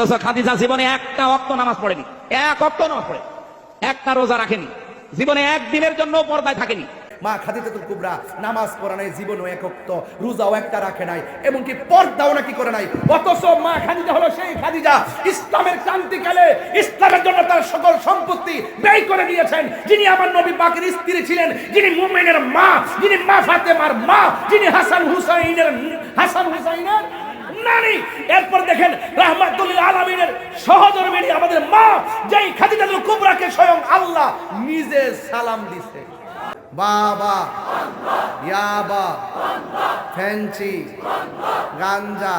অথচ খাদিজা জীবনে একটা অক্ত নামাজ পড়েনি। এক অক্ত নামাজ পড়ে। একটা রোজা রাখেনি। জীবনে একদিনের জন্য পর্দায় থাকেনি। মা খাদিজাতুল কুবরা নামাজ পড়া নাই, জীবনও একক্ত রোজাও একটা রাখে নাই, এমনকি পর্দাও নাকি করে নাই। অথচ মা খাদিজা হলো সেই খাদিজা, ইসলামের ক্রান্তিকালে ইসলামের জন্য তার সকল সম্পত্তি ব্যয় করে দিয়েছেন। যিনি আমার নবী পাকের স্ত্রী ছিলেন, যিনি মুমিনের মা, যিনি মা ফাতেমার মা, যিনি হাসান হুসাইনের হাসান হুসাইনের নানি এরপর দেখেন রাহমাতুল্লাহ আলামিনের সহধর্মিনী আমাদের মা, যেই খাদিজাতুল কুবরাকে স্বয়ং আল্লাহ নিজে সালাম দিছে। বাবা ইয়াবা ফ্যান্সি, গাঞ্জা,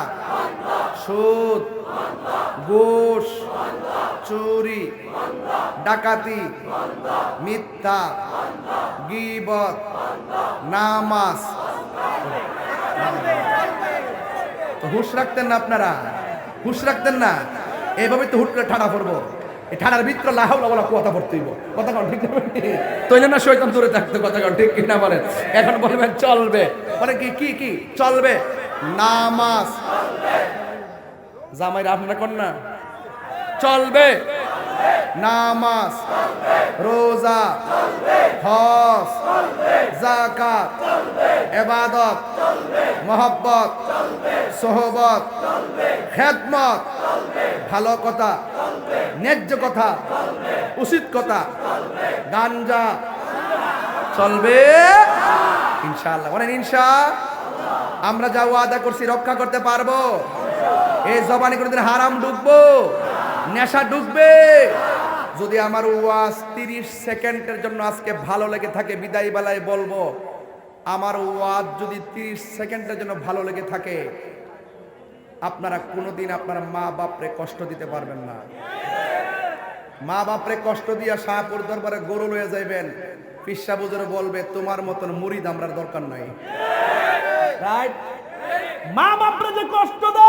সুদ, ঘুষ, চুরি, ডাকাতি, মিথ্যা, গিবত, নামাজ। তো হুশ রাখতেন না আপনারা? হুশ রাখতেন না? এইভাবে তো হুট করে ঠাড়া পড়ব। এই ঠাড়ার ভিতরে লাহাউলা বলা কথা পড়তে হইব। কথা কন, ঠিক তৈলে না শৈতান দূরে থাকতে, কথা কন, ঠিক কিনা বলেন এখন বলবেন, চলবে। বলে কি কি কি? চলবে। নামাজ। জামাইরা আপনারা কন না চলবে। নামাজ, রোজা, হজ জাকাত এবাদত মহব্বত, সোহবত, খেদমত, ভালো কথা, ন্যায্য কথা, উচিত কথা, গাঞ্জা। চলবে? ইনশাআল্লাহ। বলেন, ইনশা, আমরা যা ওয়াদা করছি রক্ষা করতে পারব। এই জবানে কোনোদিন হারাম ঢুকবো। নেশা ঢুকবে যদি আমার ওয়াজ তিরিশ সেকেন্ডের জন্য আজকে ভালো লেগে থাকে, বিদায় বেলায় বলব, আমার ওয়াজ যদি তিরিশ সেকেন্ডের জন্য ভালো লেগে থাকে, আপনারা কোনোদিন আপনার মা বাপরে কষ্ট দিতে পারবেন না। মা বাপরে কষ্ট দিয়া শাহপুর দরবারে গরু লয়ে যাইবেন পিসা বুজুরে বলবে, তোমার মতন মুড়িদ আমরার দরকার নাই। রাইট মা বাপরে যে কষ্ট দেয়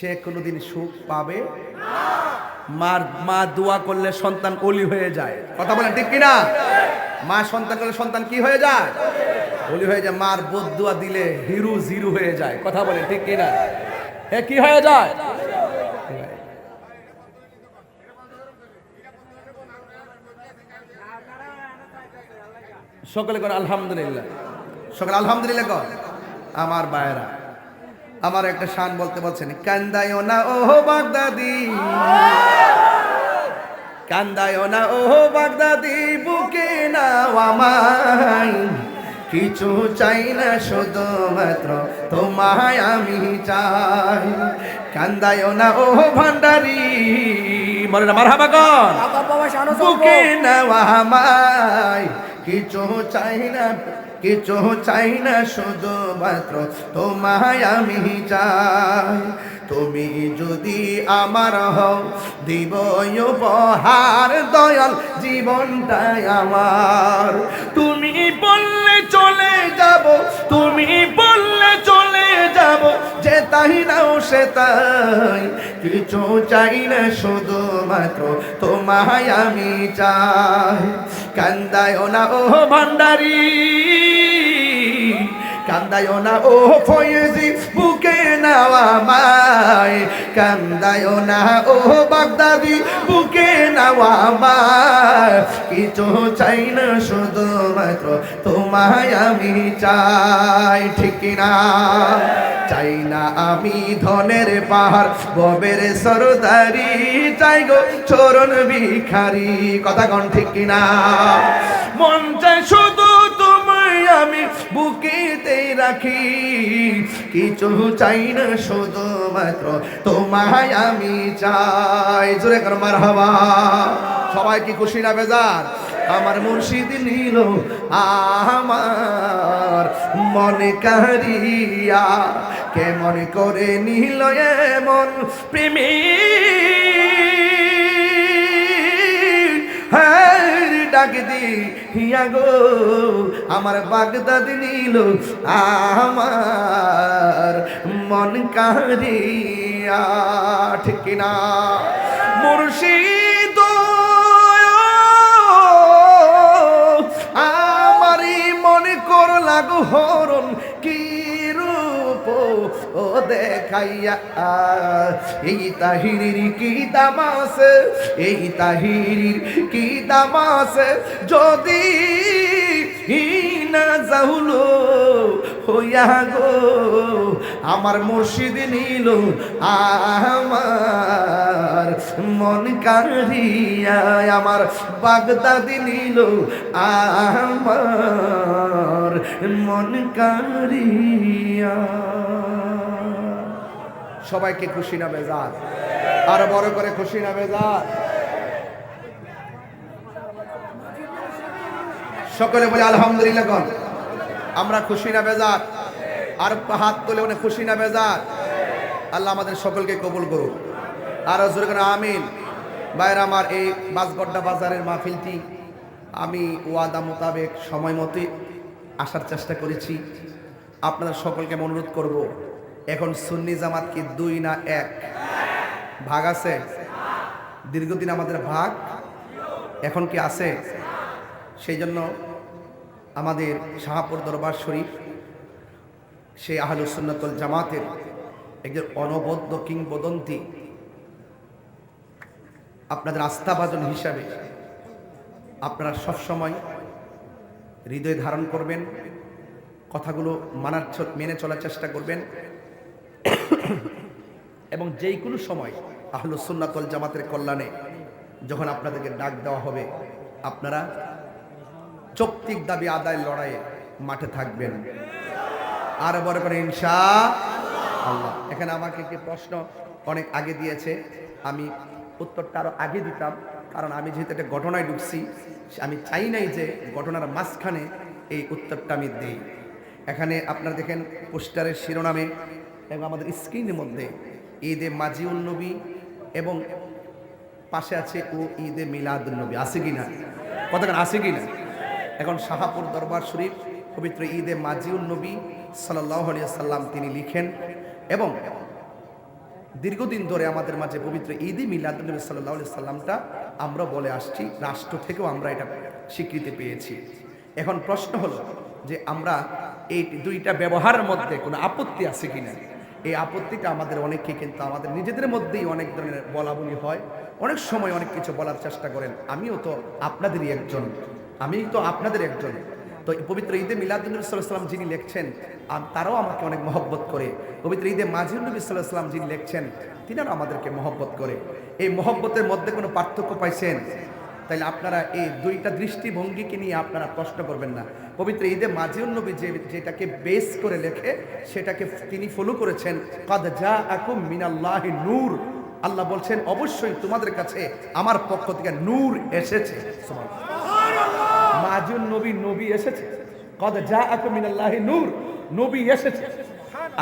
সে কোনোদিন সুখ পাবে? মার, মা দোয়া করলে সন্তান অলি হয়ে যায়। কথা বলেন ঠিক কিনা? মা সন্তান করলে সন্তান কি হয়ে যায়? অলি হয়ে যায়। মার বোধ বদুয়া দিলে হিরু জিরু হয়ে যায়। কথা বলেন ঠিক কিনা? হে, কি হয়ে যায়? সকলে করে, আলহামদুলিল্লাহ। সকলে আলহামদুলিল্লাহ কর। আমার বায়রা আমার একটা শান বলতে বলছেন কান্দায়ও না ও বাগদাদি। কান্দায়ও না ও বাগদাদি বুকে না আমায়। কিছু চাই না শুধুমাত্র তোমায় আমি চাই। কান্দায়ও না ও ভান্ডারি। বলে না মার হাবা কর বুকে নেওয়া আমায়। কিছু চাই না কিছু চাই না, শুধুমাত্র তোমায় আমি চাই। তুমি যদি আমার হও, দিব উপহার দয়াল জীবনটাই আমার। তুমি বললে চলে যাব, তুমি বললে তাই নাও সে তাই? কিছু চাই না শুধুমাত্র তোমায় আমি চাই। কান্দায় না ও ভান্ডারি। কান্দায় না, ও ফয়েজি, বুকে নেওয়া মায় কান্দায় না, ও বাগদাদি, বুকে নেওয়া মায় কিছু চাই না শুধুমাত্র তোমায় আমি চাই। ঠিক না? চাই না আমি ধনের পাহাড়, ববের সরদারি। চাই গো চরণ ভিখারি। কথা কন, ঠিক কিনা রাখি। কিছু চাই না শুধুমাত্র তোমায় আমি চাই। জোরে কর মার হওয়া সবাই কি খুশি না বেজার? আমার মুর্শিদ নিল আমার মনে কারিয়া কেমন করে নিল এমন প্রেমী? হিয়া গো, আমার বাগদাদ নিল আমার মন কারিয়া ঠিক না? মুর্শিদ, আমারই মনে কর লাগু হরণ, কি ও দেখাইয়া, এই তাহিরির কি দাম আছে? এই তাহিরির কি দাম আছে? যদি না যাহুলো হইয়া গো, আমার মুর্শিদ নিল আমার মন কারিয়া আমার বাগদাদি নিল আমার মন কারিয়া সবাইকে খুশি না বেজার? আর বড় করে খুশি না বেজার? সকলে বলে আলহামদুলিল্লাহ আমরা খুশি না বেজার? আর হাত তুলে মানে খুশি না বেজার? আল্লাহ আমাদের সকলকে কবুল করুক। আর জোরে করে আমিন। বাইরে আমার এই বাসগড্ডা বাজারের মাহফিলটি আমি ওয়াদা মোতাবেক সময় মতে আসার চেষ্টা করেছি। আপনাদের সকলকে অনুরোধ করব, এখন সুন্নি জামাত কি দুই না এক? ভাগ আছে? দীর্ঘদিন আমাদের ভাগ। এখন কি আছে? সেই জন্য আমাদের শাহাপুর দরবার শরীফ সেই আহলুসুন্নতল জামাতের একজন অনবদ্য কিংবদন্তি, আপনাদের আস্থাভাজন হিসাবে আপনারা সবসময় হৃদয় ধারণ করবেন, কথাগুলো মানার মেনে চলার চেষ্টা করবেন। এবং যেই কোনো সময় আহলুসুন্নাতল জামাতের কল্যাণে যখন আপনাদেরকে ডাক দেওয়া হবে, আপনারা যৌক্তিক দাবি আদায় লড়াইয়ে মাঠে থাকবেন। আর বড় করে ইনশা আল্লাহ। এখানে আমাকে একটি প্রশ্ন অনেক আগে দিয়েছে। আমি উত্তরটা আরও আগে দিতাম, কারণ আমি যেহেতু একটা ঘটনায় ঢুকছি, আমি চাই নাই যে ঘটনার মাঝখানে এই উত্তরটা আমি দেই। এখানে আপনারা দেখেন পোস্টারের শিরোনামে এবং আমাদের স্ক্রিনের মধ্যে ঈদে মাজিউল নবী এবং পাশে আছে ও ঈদে মিলাদুল নবী। আছে কি না কতক্ষণ আছে কি না এখন শাহাপুর দরবার শরীফ, পবিত্র ঈদে মাজিউল নবী সাল্লাহ সাল্লাম তিনি লিখেন এবং দীর্ঘদিন ধরে আমাদের মাঝে পবিত্র ঈদে নবী সাল্লাহ সাল্লামটা আমরা বলে আসছি, রাষ্ট্র থেকেও আমরা এটা স্বীকৃতি পেয়েছি। এখন প্রশ্ন হলো যে আমরা এই দুইটা ব্যবহারের মধ্যে কোনো আপত্তি আছে কি না এই আপত্তিটা আমাদের অনেককে কিন্তু আমাদের নিজেদের মধ্যেই অনেক ধরনের বলা বলি হয়, অনেক সময় অনেক কিছু বলার চেষ্টা করেন। আমিও তো আপনাদেরই একজন। আমি তো আপনাদের একজন। তো পবিত্র ঈদে মিলাদুল্নবী সাল্লাম যিনি লিখছেন তারাও আমাকে অনেক মহব্বত করে। পবিত্র ঈদে মাজিউল নবী সাল্লাহ সাল্লাম যিনি লিখছেন, তিনারও আমাদেরকে মহব্বত করে। এই মহব্বতের মধ্যে কোনো পার্থক্য পাইছেন? তাইলে আপনারা এই দুইটা দৃষ্টিভঙ্গিকে নিয়ে আপনারা প্রশ্ন করবেন না। পবিত্র ঈদে মাজিউল নবী যে, যেটাকে বেস করে লেখে, সেটাকে তিনি ফলো করেছেন, কদ যা আকুম মিনাল্লাহ নূর। আল্লাহ বলছেন, অবশ্যই তোমাদের কাছে আমার পক্ষ থেকে নূর এসেছে। মাজুন নবী নবী এসেছে। কদ যা মিনাল্লাহি নূর, নবী এসেছে।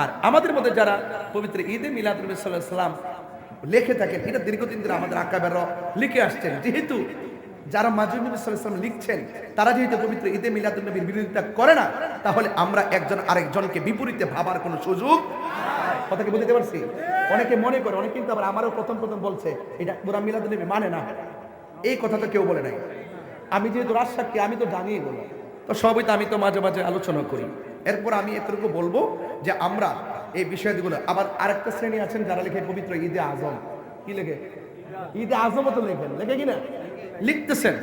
আর আমাদের মধ্যে যারা পবিত্র ঈদে মিলাদ নবী সাল্লাল্লাহু সাল্লাম লিখে থাকেন, এটা দীর্ঘদিন ধরে আমাদের আকাবের লিখে আসছেন। যেহেতু যারা মাজুন নবী সাল্লাম লিখছেন, তারা যেহেতু পবিত্র ঈদে মিলাদ নবীর বিরোধিতা করে না, তাহলে আমরা একজন আরেকজনকে বিপরীতে ভাবার কোনো সুযোগ কথা কি বুঝতে পারছি? অনেকে মনে করে, অনেকে কিন্তু আবার আমারও প্রথম প্রথম বলছে, এটা পুরা মিলাদ নবী মানে না। এই কথা তো কেউ বলে নাই। আমি যেহেতু রাজশাকী আমি তো জানিয়ে বলো তো সবই তো আমি তো মাঝে মাঝে আলোচনা করি। এরপর আমি এতটুকু বলব যে আমরা এই বিষয়গুলো, আবার আরেকটা শ্রেণি আছেন যারা লেখে পবিত্র ঈদে আজম। কি লেখে? ঈদে আজমও তো লেখেন, লেখে কিনা লিখতেছেন।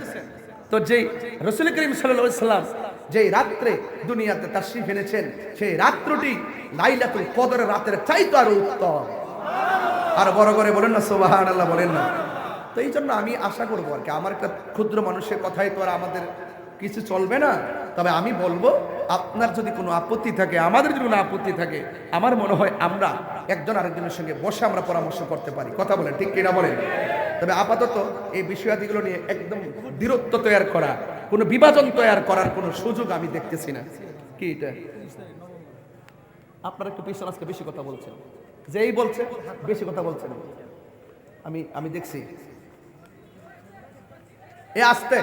তো যেই রসুল করিম সাল্লাম যেই রাত্রে দুনিয়াতে তাশরিফ এনেছেন, সেই রাত্রটি লাইলাতুল কদরের রাতের চাইতো আরও উত্তম। আর বড় করে বলেন না আল্লাহ বলেন না। তো এই জন্য আমি আশা করব আর কি, আমার একটা ক্ষুদ্র মানুষের কথাই তো আর আমাদের কিছু চলবে না। তবে আমি বলব, আপনার যদি কোনো আপত্তি থাকে, আমাদের যদি কোনো আপত্তি থাকে, আমার মনে হয় আমরা একজন আরেকজনের সঙ্গে বসে আমরা পরামর্শ করতে পারি। কথা বলেন, ঠিক কিনা বলেন? তবে আপাতত এই বিষয়াদিগুলো নিয়ে একদম দূরত্ব তৈরি করা, কোনো বিভাজন তৈরি করার কোনো সুযোগ আমি দেখতেছি না। কি এটা? আপনারা একটু পিছন আজকে বেশি কথা বলছেন। যেই বলছে, বেশি কথা বলছেন। আমি আমি দেখছি। এ আসতে।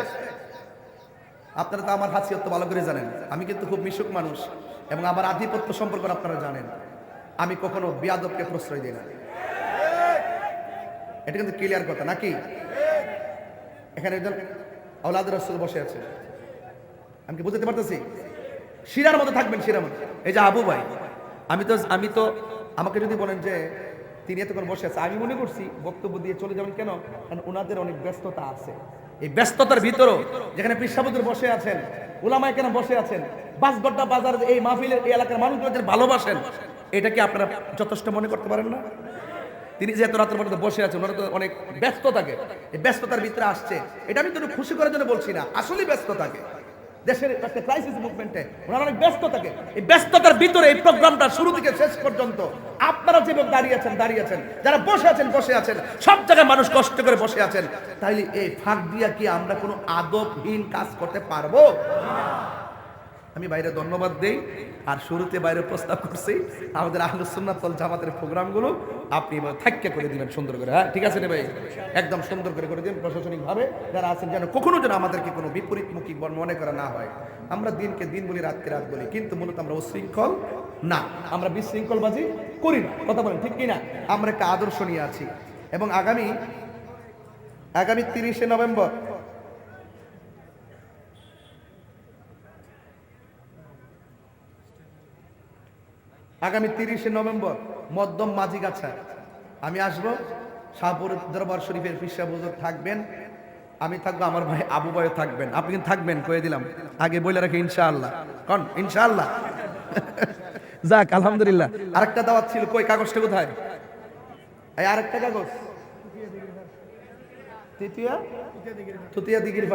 আপনারা তো আমার হাসিয়ত ভালো করে জানেন। আমি কিন্তু খুব মিশুক মানুষ এবং আমার আধিপত্য সম্পর্কে আপনারা জানেন। আমি কখনো বিয়াদবকে প্রশ্রয় দিই না। এটা কিন্তু ক্লিয়ার কথা, নাকি? এখানে একজন আওলাদ রসুল বসে আছে। আমি কি বুঝতে পারতেছি? শিরার মতো থাকবেন, শিরার মতো এই যে আবু ভাই, আমি তো আমি তো, আমাকে যদি বলেন যে তিনি এতক্ষণ বসে আছে, আমি মনে করছি বক্তব্য দিয়ে চলে যাবেন কেন? কারণ ওনাদের অনেক ব্যস্ততা আছে। এই ব্যস্ততার ভিতরও যেখানে পৃষ্ঠাবুদুর বসে আছেন ওলামায় কেন বসে আছেন বাসগড্ডা বাজার, এই মাহফিলের, এই এলাকার মানুষগুলো যে ভালোবাসেন, এটা কি আপনারা যথেষ্ট মনে করতে পারেন না? তিনি যে এত রাত্র পর্যন্ত বসে আছেন, ওনারা তো অনেক ব্যস্ত থাকে। এই ব্যস্ততার ভিতরে আসছে। এটা আমি তো খুশি করার জন্য বলছি না, আসলেই ব্যস্ত থাকে। দেশের একটা ক্রাইসিস মুভমেন্টে ওনারা অনেক ব্যস্ত থাকে। এই ব্যস্ততার ভিতরে এই প্রোগ্রামটা শুরু থেকে শেষ পর্যন্ত আপনারা যেভাবে দাঁড়িয়ে আছেন দাঁড়িয়ে আছেন, যারা বসে আছেন বসে আছেন, সব জায়গায় মানুষ কষ্ট করে বসে আছেন, তাইলে এই ফাঁক দিয়া কি আমরা কোনো আদবহীন কাজ করতে পারব? আমি বাইরে ধন্যবাদ দেই, আর শুরুতে বাইরে প্রস্তাব করছি, আমাদের আহলুসুন্নাতল জামাতের প্রোগ্রামগুলো আপনি এবার থাক্কে করে দিবেন সুন্দর করে হ্যাঁ? ঠিক আছে রে ভাই? একদম সুন্দর করে করে দিন প্রশাসনিকভাবে, যারা আছেন যেন কখনো যেন আমাদেরকে কোনো বিপরীতমুখী মনে করা না হয়। আমরা দিনকে দিন বলি, রাতকে রাত বলি, কিন্তু মূলত আমরা উশৃঙ্খল না, আমরা বিশৃঙ্খলবাজি করি না। কথা বলেন, ঠিক কিনা? আমরা একটা আদর্শ নিয়ে আছি, এবং আগামী আগামী তিরিশে নভেম্বর আগামী তিরিশে নভেম্বর মদ্যম মাঝিগাছা আমি আসব, শাহপুর দরবার শরীফের পিসা বুজুর থাকবেন। আমি থাকব, আমার ভাই আবু ভাইও থাকবেন। আপনি কিন্তু থাকবেন, কয়ে দিলাম। আগে বলে রাখি, ইনশাআল্লাহ। কন, ইনশাআল্লাহ। যাক, আলহামদুলিল্লাহ। আরেকটা দাওয়াত ছিল, কই, কাগজটা কোথায়? এই আরেকটা কাগজ। তৃতীয়? তৃতীয় দিগির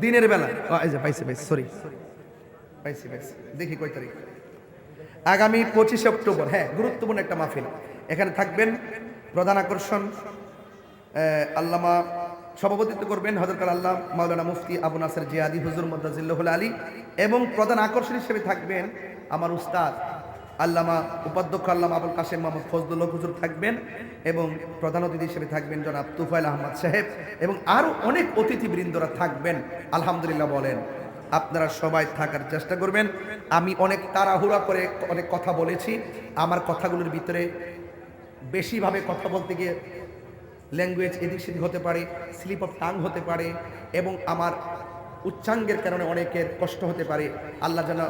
দিনের বেলা। পাইছি পাইছি সরি পাইছি পাইছি। দেখি কয় তারিখ। আগামী পঁচিশে অক্টোবর হ্যাঁ গুরুত্বপূর্ণ একটা মাহফিল। এখানে থাকবেন প্রধান আকর্ষণ আল্লামা সভাপতিত্ব করবেন হজরত আল্লাহ মাওলানা মুফতি আবু নাসের জিয়াদি, হুজুর মদাজিল্লাহুল আলী, এবং প্রধান আকর্ষণ হিসেবে থাকবেন আমার উস্তাদ আল্লামা উপাধ্যক্ষ আল্লামা আবুল কাশেম মোহাম্মদ ফজলুল্লাহ হুজুর থাকবেন, এবং প্রধান অতিথি হিসেবে থাকবেন জনাব তুফাইল আহমদ সাহেব, এবং আরও অনেক অতিথিবৃন্দরা থাকবেন। আলহামদুলিল্লাহ বলেন। আপনারা সবাই থাকার চেষ্টা করবেন। আমি অনেক তাড়াহুড়া করে অনেক কথা বলেছি। আমার কথাগুলোর ভিতরে বেশিভাবে কথা বলতে গিয়ে ল্যাঙ্গুয়েজ এদিক সেদিক হতে পারে স্লিপ অফ টাং হতে পারে এবং আমার উচ্চাঙ্গের কারণে অনেকের কষ্ট হতে পারে। আল্লাহ যেন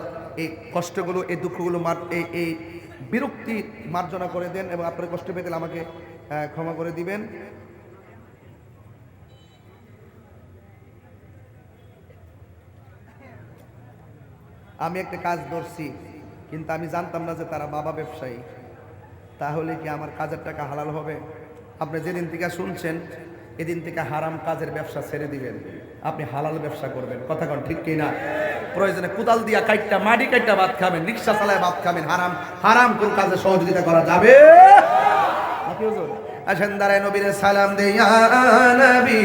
এই কষ্টগুলো, এই দুঃখগুলো মার, এই বিরক্তি মার্জনা করে দেন এবং আপনার কষ্ট গেলে আমাকে ক্ষমা করে দিবেন। আমি একটা কাজ ধরছি কিন্তু আমি জানতাম না যে তারা বাবা ব্যবসায়ী। তাহলে কি আমার কাজের টাকা হালাল হবে? আপনি যেদিন থেকে শুনছেন, এদিন থেকে হারাম কাজের ব্যবসা ছেড়ে দিবেন। আপনি হালাল ব্যবসা করবেন। কথা কন ঠিক কিনা প্রয়োজনে কুদাল দিয়া কাইটটা মাটি কাইটটা ভাত খাবেন, রিক্সা চালায় ভাত খাবেন। হারাম হারাম কোন কাজে সহযোগিতা করা যাবে? আসেন দাঁড়ায় নবীর সালাম দেয়া নবী।